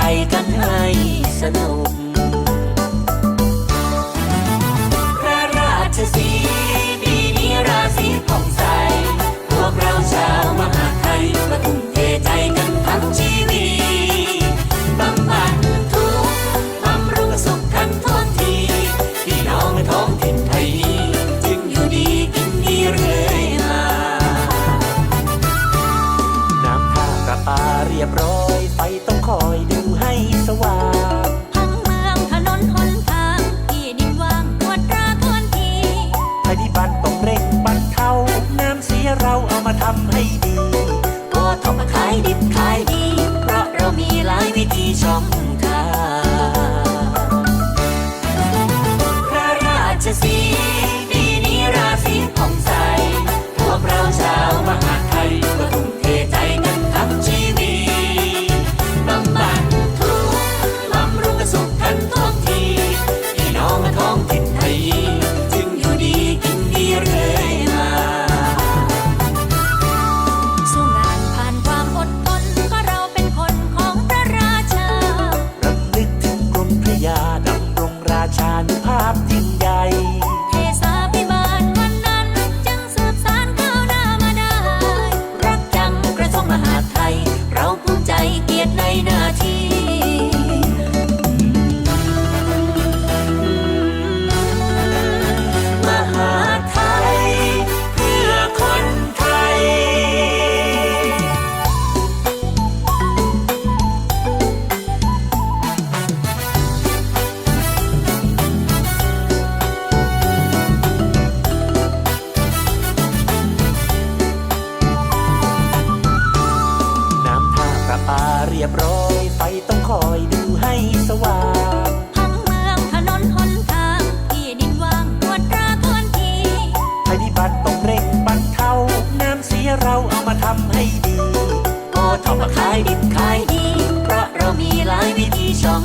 ไทยกันให้สนุก รียบร้อยไฟต้องคอยดูให้สว่างทั้งเมืองถนนหนทางที่ดินว่างตรวจตราทวนทีภัยพิบัติต้องเร่งบรรเทาน้ำเสียเราเอามาทำให้ ว่างทั้งเมืองถนนหนทางที่ดินว่างตรวจตราทวนทีภัยพิบัติต้องเร่งบรรเทาน้ำเสียเราเอามาทำให้ดีก็ทำมาขายดิบขายดี เพราะเรามีหลายวิธีช่อง